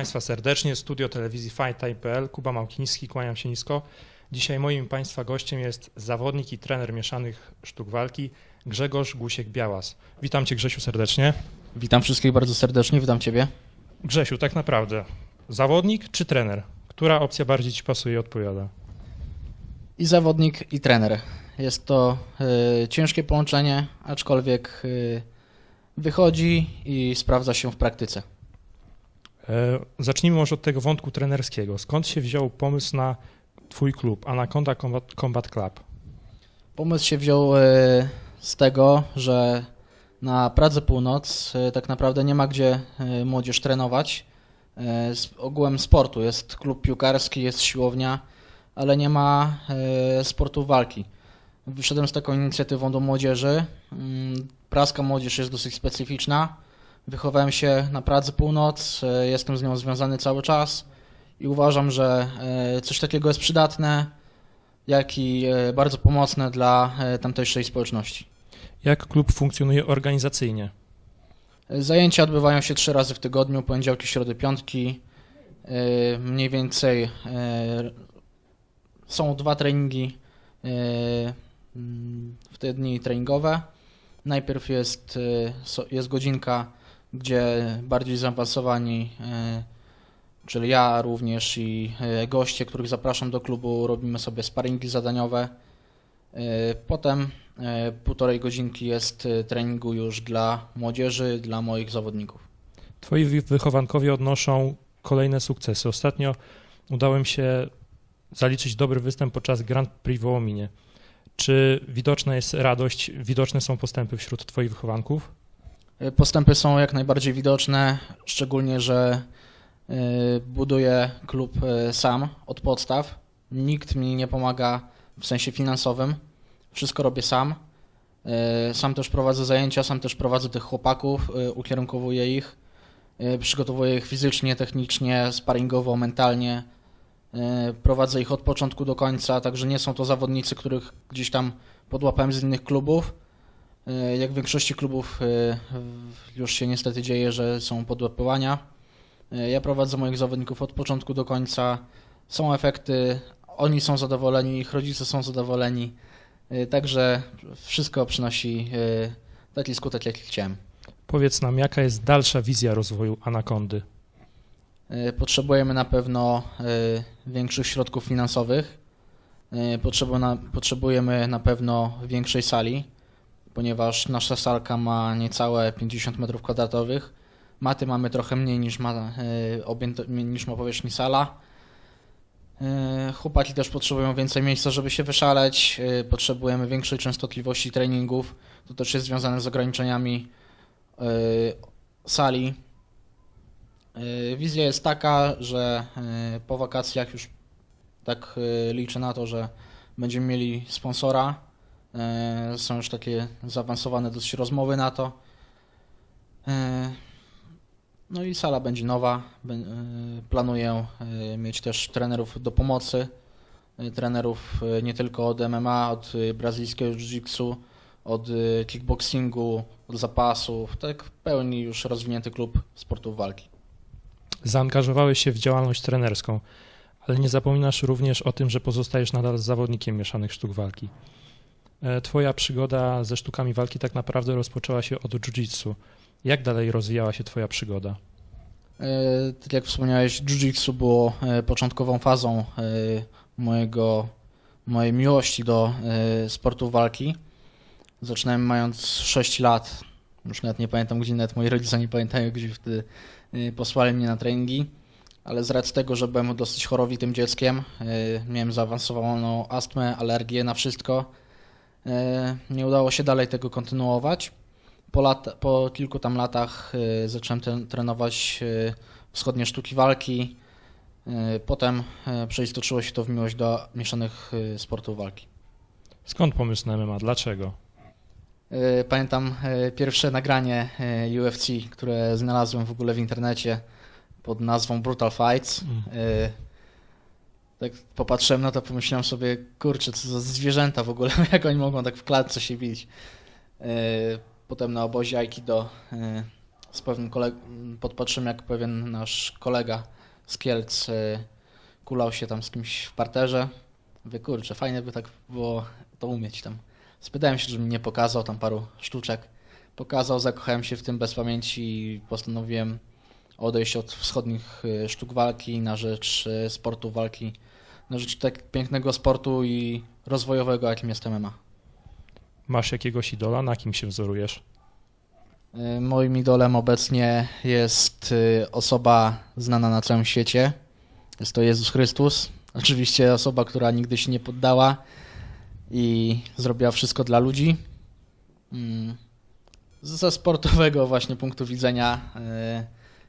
Państwa serdecznie. Studio telewizji FightTime.pl. Kuba Małkiński, kłaniam się nisko. Dzisiaj moim Państwa gościem jest zawodnik i trener mieszanych sztuk walki Grzegorz Gusiek-Białas. Witam Cię Grzesiu serdecznie. Witam wszystkich bardzo serdecznie, witam Ciebie. Grzesiu, tak naprawdę zawodnik czy trener? Która opcja bardziej Ci pasuje i odpowiada? I zawodnik, i trener. Jest to y, ciężkie połączenie, aczkolwiek y, wychodzi i sprawdza się w praktyce. E, zacznijmy może od tego wątku trenerskiego. Skąd się wziął pomysł na Twój klub, Anaconda Combat, Club? Pomysł się wziął y, z tego, że na Pradze Północ y, tak naprawdę nie ma gdzie młodzież trenować. Z ogółem sportu jest klub piłkarski, jest siłownia, ale nie ma sportu walki. Wyszedłem z taką inicjatywą do młodzieży. Mm, Praska młodzież jest dosyć specyficzna. Wychowałem się na Pradze Północ, y, jestem z nią związany cały czas i uważam, że y, coś takiego jest przydatne, jak i y, bardzo pomocne dla tamtejszej społeczności. Jak klub funkcjonuje organizacyjnie? Zajęcia odbywają się trzy razy w tygodniu, poniedziałki, środy, piątki. Mniej więcej są dwa treningi mm, w te dni treningowe. Najpierw jest, jest godzinka, gdzie bardziej zaawansowani, y, czyli ja również i y, goście, których zapraszam do klubu, robimy sobie sparingi zadaniowe. Y, Potem półtorej godzinki jest treningu już dla młodzieży, dla moich zawodników. Twoi wy- wychowankowie odnoszą kolejne sukcesy. Ostatnio udało mi się zaliczyć dobry występ podczas Grand Prix w Wołominie. Czy widoczna jest radość, widoczne są postępy wśród Twoich wychowanków? Y, Postępy są jak najbardziej widoczne, szczególnie, że y, buduję klub y, sam od podstaw. Nikt mi nie pomaga w sensie finansowym. Wszystko robię sam. Sam też prowadzę zajęcia, sam też prowadzę tych chłopaków, ukierunkowuję ich, przygotowuję ich fizycznie, technicznie, sparingowo, mentalnie. Prowadzę ich od początku do końca, także nie są to zawodnicy, których gdzieś tam podłapałem z innych klubów. Y, Jak w większości klubów w- już się niestety dzieje, że są podłapywania. Y, Ja prowadzę moich zawodników od początku do końca. Są efekty, oni są zadowoleni, ich rodzice są zadowoleni. Także wszystko przynosi taki skutek, jaki chciałem. Powiedz nam, jaka jest dalsza wizja rozwoju Anakondy? Potrzebujemy na pewno większych środków finansowych. Potrzebu- na- Potrzebujemy na pewno większej sali, ponieważ nasza salka ma niecałe 50 m2. Maty mamy trochę mniej niż ma, objęto, niż ma powierzchni sala. Y, Chłopaki też potrzebują więcej miejsca, żeby się wyszaleć. Y, Potrzebujemy większej częstotliwości treningów. To też jest związane z ograniczeniami sali. Wizja jest taka, że po wakacjach już tak liczę na to, że będziemy mieli sponsora. Y, Są już takie zaawansowane dosyć rozmowy na to. Y, No i sala będzie nowa. Y, Planuję mieć też trenerów do pomocy. Trenerów nie tylko od MMA, od brazylijskiego jiu-jitsu, od kickboxingu, od zapasów. Tak pełni już rozwinięty klub sportów walki. Zaangażowałeś się w działalność trenerską, ale nie zapominasz również o tym, że pozostajesz nadal zawodnikiem mieszanych sztuk walki. E, Twoja przygoda ze sztukami walki tak naprawdę rozpoczęła się od jiu-jitsu. Jak dalej rozwijała się Twoja przygoda? E, Tak jak wspomniałeś, jiu-jitsu było e, początkową fazą mojego, mojej miłości do sportu walki. Zaczynałem mając 6 lat. Już nawet nie pamiętam gdzie, nawet moi rodzice nie pamiętają, gdzie wtedy posłali mnie na treningi. Ale z racji tego, że byłem dosyć chorowitym dzieckiem, miałem zaawansowaną astmę, alergię na wszystko, nie udało się dalej tego kontynuować. Po, po kilku tam latach y, zacząłem trenować y, wschodnie sztuki walki. Potem przeistoczyło się to w miłość do mieszanych sportów walki. Skąd pomysł na MMA? Dlaczego? Pamiętam pierwsze nagranie UFC, które znalazłem w ogóle w internecie pod nazwą Brutal Fights. Mm. Tak popatrzyłem na to, pomyślałem sobie, kurczę, co za zwierzęta w ogóle, jak oni mogą tak w klatce się bić. Y, Potem na obozie Aikido y, z pewnym koleg- podpatrzyłem, jak pewien nasz kolega z Kielc y, kulał się tam z kimś w parterze. Mówię, kurczę, fajnie by tak było to umieć tam. Spytałem się, żeby mi nie pokazał tam paru sztuczek. Pokazał, zakochałem się w tym bez pamięci i postanowiłem odejść od wschodnich sztuk walki na rzecz sportu walki, na rzecz tak pięknego sportu i rozwojowego, jakim jest MMA. Masz jakiegoś idola, na kim się wzorujesz? Y, Moim idolem obecnie jest y, osoba znana na całym świecie. Jest to Jezus Chrystus. Oczywiście osoba, która nigdy się nie poddała i zrobiła wszystko dla ludzi. Mm. Ze sportowego właśnie punktu widzenia, y,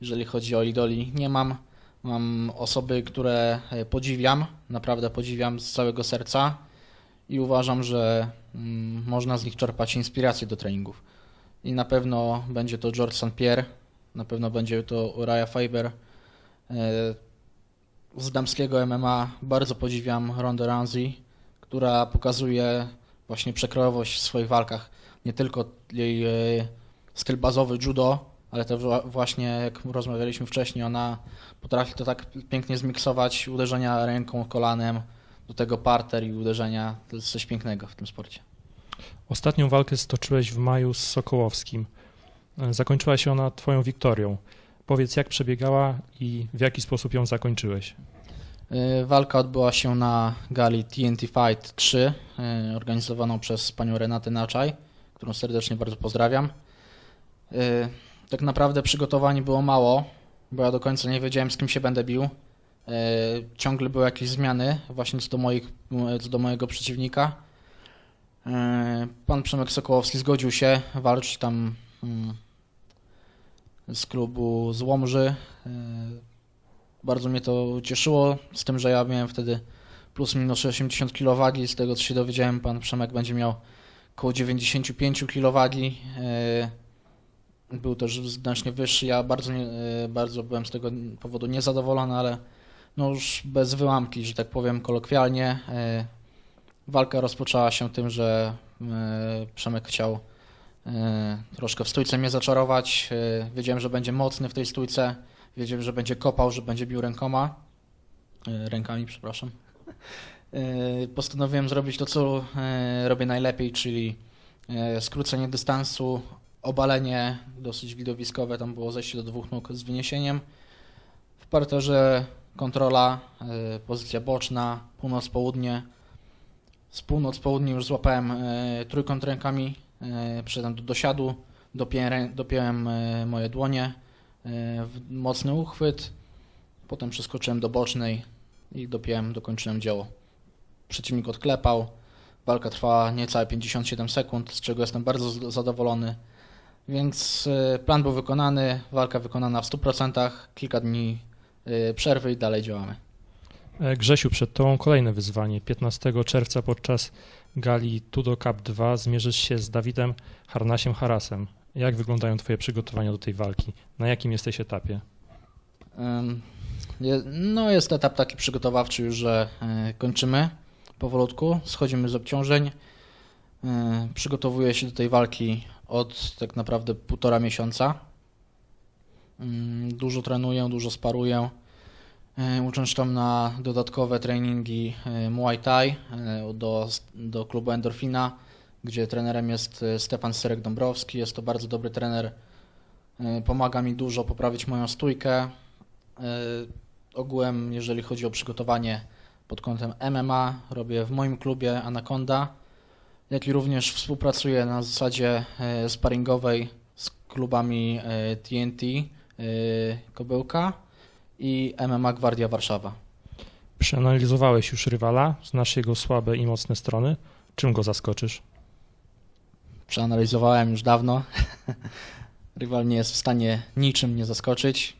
jeżeli chodzi o idoli, nie mam. Mam osoby, które y, podziwiam, naprawdę podziwiam z całego serca i uważam, że mm, można z nich czerpać inspirację do treningów i na pewno będzie to George St. Pierre, na pewno będzie to Uriah Faber. E, Z damskiego MMA bardzo podziwiam Ronda Rousey, która pokazuje właśnie przekrojowość w swoich walkach. Nie tylko jej e, styl bazowy judo, ale wła- właśnie, jak rozmawialiśmy wcześniej, ona potrafi to tak pięknie zmiksować, uderzenia ręką, kolanem, do tego parter i uderzenia. To jest coś pięknego w tym sporcie. Ostatnią walkę stoczyłeś w maju z Sokołowskim. Zakończyła się ona twoją wiktorią. Powiedz, jak przebiegała i w jaki sposób ją zakończyłeś? Y, Walka odbyła się na gali TNT Fight 3, y, organizowaną przez panią Renatę Naczaj, którą serdecznie bardzo pozdrawiam. Tak naprawdę przygotowań było mało, bo ja do końca nie wiedziałem, z kim się będę bił. Y, Ciągle były jakieś zmiany właśnie co do, moich, co do mojego przeciwnika. Y, Pan Przemek Sokołowski zgodził się walczyć tam mm, z klubu z Łomży. Bardzo mnie to cieszyło, z tym, że ja miałem wtedy plus minus 80 kg. Z tego co się dowiedziałem, pan Przemek będzie miał około 95 kg. E, Był też znacznie wyższy. Ja bardzo, e, bardzo byłem z tego powodu niezadowolony, ale no już bez wyłamki, że tak powiem kolokwialnie. E, Walka rozpoczęła się tym, że e, Przemek chciał troszkę w stójce mnie zaczarować. Wiedziałem, że będzie mocny w tej stójce. Wiedziałem, że będzie kopał, że będzie bił rękoma. Rękami, przepraszam. Postanowiłem zrobić to, co robię najlepiej, czyli skrócenie dystansu, obalenie dosyć widowiskowe, tam było zejście do dwóch nóg z wyniesieniem. W parterze kontrola, e, pozycja boczna, północ-południe. Z północ-południe już złapałem e, trójkąt rękami, e, przyszedłem do dosiadu, dopiąłem e, moje dłonie, w mocny uchwyt, potem przeskoczyłem do bocznej i dopiąłem, dokończyłem dzieło. Przeciwnik odklepał, walka trwała niecałe 57 sekund, z czego jestem bardzo zadowolony. Więc e, plan był wykonany, walka wykonana w 100%, kilka dni e, przerwy i dalej działamy. E, Grzesiu, przed tobą kolejne wyzwanie. 15 czerwca podczas gali Tudo Cup 2 zmierzysz się z Dawidem Harnasiem Harasem. Jak wyglądają twoje przygotowania do tej walki? Na jakim jesteś etapie? No jest etap taki przygotowawczy już, że e, kończymy powolutku, schodzimy z obciążeń. E, Przygotowuję się do tej walki od tak naprawdę półtora miesiąca. Ym, Dużo trenuję, dużo sparuję. E, Uczęszczam na dodatkowe treningi e, Muay Thai e, do, do klubu Endorfina, gdzie trenerem jest Stefan Serek-Dąbrowski. Jest to bardzo dobry trener. Pomaga mi dużo poprawić moją stójkę. Ogółem, jeżeli chodzi o przygotowanie pod kątem MMA, robię w moim klubie Anaconda, jak i również współpracuję na zasadzie e, sparingowej z klubami e, TNT e, Kobyłka i MMA Gwardia Warszawa. Przeanalizowałeś już rywala, znasz jego słabe i mocne strony. Czym go zaskoczysz? Przeanalizowałem już dawno. Rywal nie jest w stanie niczym mnie zaskoczyć.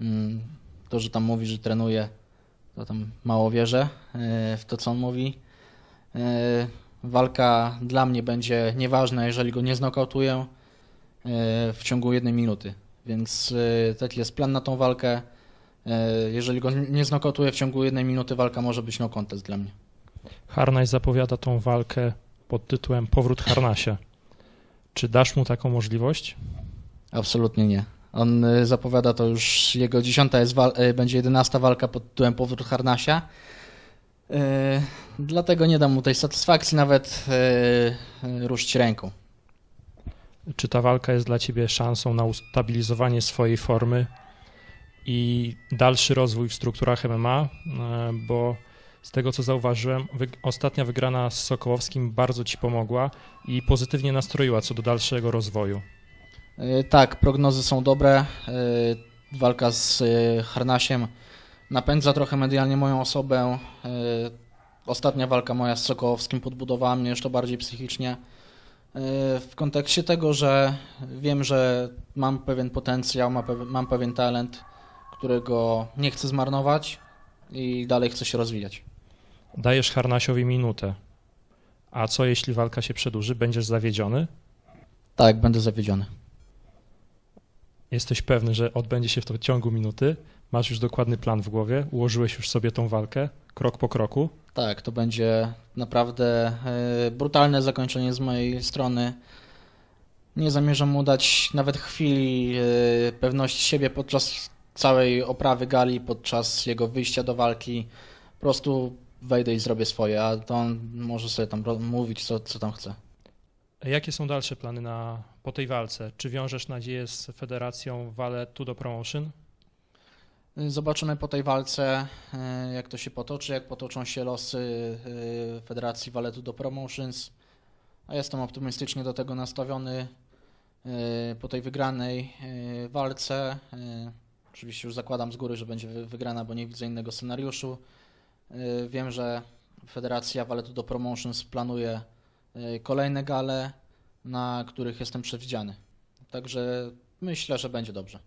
Mm, To, że tam mówi, że trenuje, to tam mało wierzę e, w to, co on mówi. Walka dla mnie będzie nieważna, jeżeli go nie znokautuję e, w ciągu jednej minuty. Więc e, taki jest plan na tą walkę. E, Jeżeli go nie znokautuję w ciągu jednej minuty, walka może być no contest dla mnie. Harnaś zapowiada tą walkę pod tytułem Powrót Harnasia. Czy dasz mu taką możliwość? Absolutnie nie. On zapowiada to już, jego dziesiąta jest będzie jedenasta walka pod tytułem Powrót Harnasia. Y, Dlatego nie dam mu tej satysfakcji nawet y, ruszyć ręką. Czy ta walka jest dla ciebie szansą na ustabilizowanie swojej formy i dalszy rozwój w strukturach MMA? E, Bo z tego co zauważyłem, wy- ostatnia wygrana z Sokołowskim bardzo ci pomogła i pozytywnie nastroiła co do dalszego rozwoju. Tak, prognozy są dobre. Walka z Harnasiem napędza trochę medialnie moją osobę. Y, Ostatnia walka moja z Sokołowskim podbudowała mnie jeszcze bardziej psychicznie. Y, W kontekście tego, że wiem, że mam pewien potencjał, mam pewien talent, którego nie chcę zmarnować i dalej chcę się rozwijać. Dajesz Harnasiowi minutę. A co jeśli walka się przedłuży? Będziesz zawiedziony? Tak, będę zawiedziony. Jesteś pewny, że odbędzie się w to w ciągu minuty? Masz już dokładny plan w głowie? Ułożyłeś już sobie tą walkę krok po kroku? Tak, to będzie naprawdę e, brutalne zakończenie z mojej strony. Nie zamierzam mu dać nawet chwili e, pewności siebie podczas całej oprawy gali, podczas jego wyjścia do walki. Po prostu wejdę i zrobię swoje, a to on może sobie tam mówić, co, co tam chce. Jakie są dalsze plany na, po tej walce? Czy wiążesz nadzieję z Federacją Vale Tudo Promotion? Zobaczymy po tej walce, e, jak to się potoczy, jak potoczą się losy e, Federacji Valetu do Promotions. A jestem optymistycznie do tego nastawiony e, po tej wygranej walce. Oczywiście już zakładam z góry, że będzie wy- wygrana, bo nie widzę innego scenariuszu. Wiem, że Federacja Valetu do Promotions planuje kolejne gale, na których jestem przewidziany. Także myślę, że będzie dobrze.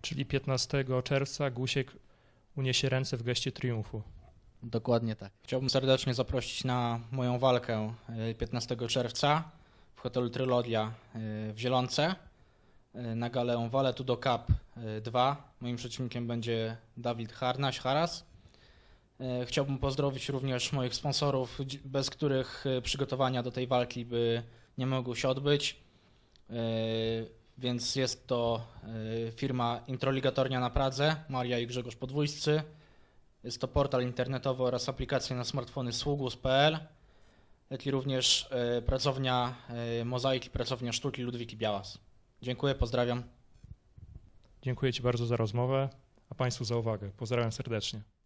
Czyli 15 czerwca Gusiek uniesie ręce w geście triumfu. Dokładnie tak. Chciałbym serdecznie zaprosić na moją walkę e, 15 czerwca w hotelu Trylodia e, w Zielonce e, na galę Wale to do Cup e, 2. Moim przeciwnikiem będzie Dawid Harnaś Haras. E, Chciałbym pozdrowić również moich sponsorów, bez których e, przygotowania do tej walki by nie mogły się odbyć. Więc jest to e, firma Introligatornia na Pradze, Maria i Grzegorz Podwójscy. Jest to portal internetowy oraz aplikacja na smartfony sługus.pl, jak i również e, pracownia e, Mozaiki, pracownia sztuki Ludwiki Białas. Dziękuję, pozdrawiam. Dziękuję Ci bardzo za rozmowę, a Państwu za uwagę. Pozdrawiam serdecznie.